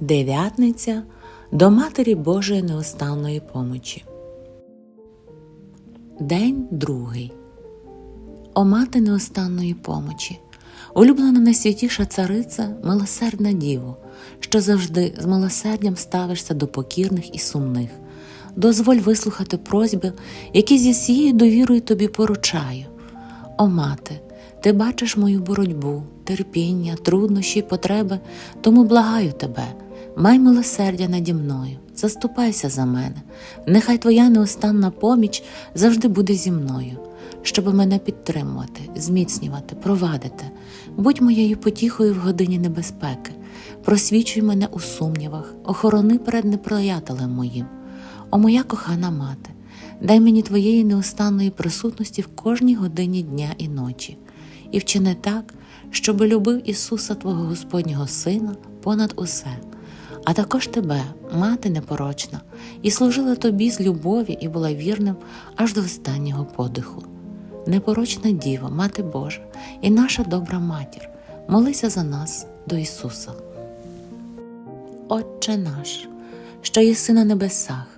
Дев'ятниця до Матері Божої неостанної помочі. День другий. О мати неостанної помочі, улюблена найсвятіша цариця, милосердна діво, що завжди з милосердям ставишся до покірних і сумних. Дозволь вислухати просьби, які зі всією довірою тобі поручаю. О мати, ти бачиш мою боротьбу, терпіння, труднощі, потреби, тому благаю тебе, май милосердя наді мною, заступайся за мене, нехай твоя неостанна поміч завжди буде зі мною, щоб мене підтримувати, зміцнювати, провадити, будь моєю потіхою в годині небезпеки, просвічуй мене у сумнівах, охорони перед неприятелем моїм. О моя кохана мати, дай мені твоєї неустанної присутності в кожній годині дня і ночі, і вчини так, щоби любив Ісуса Твого Господнього Сина понад усе, а також тебе, мати непорочна, і служила тобі з любові і була вірним аж до останнього подиху. Непорочна Діва, Мати Божа і наша добра матір, молися за нас до Ісуса. Отче наш, що єси на небесах,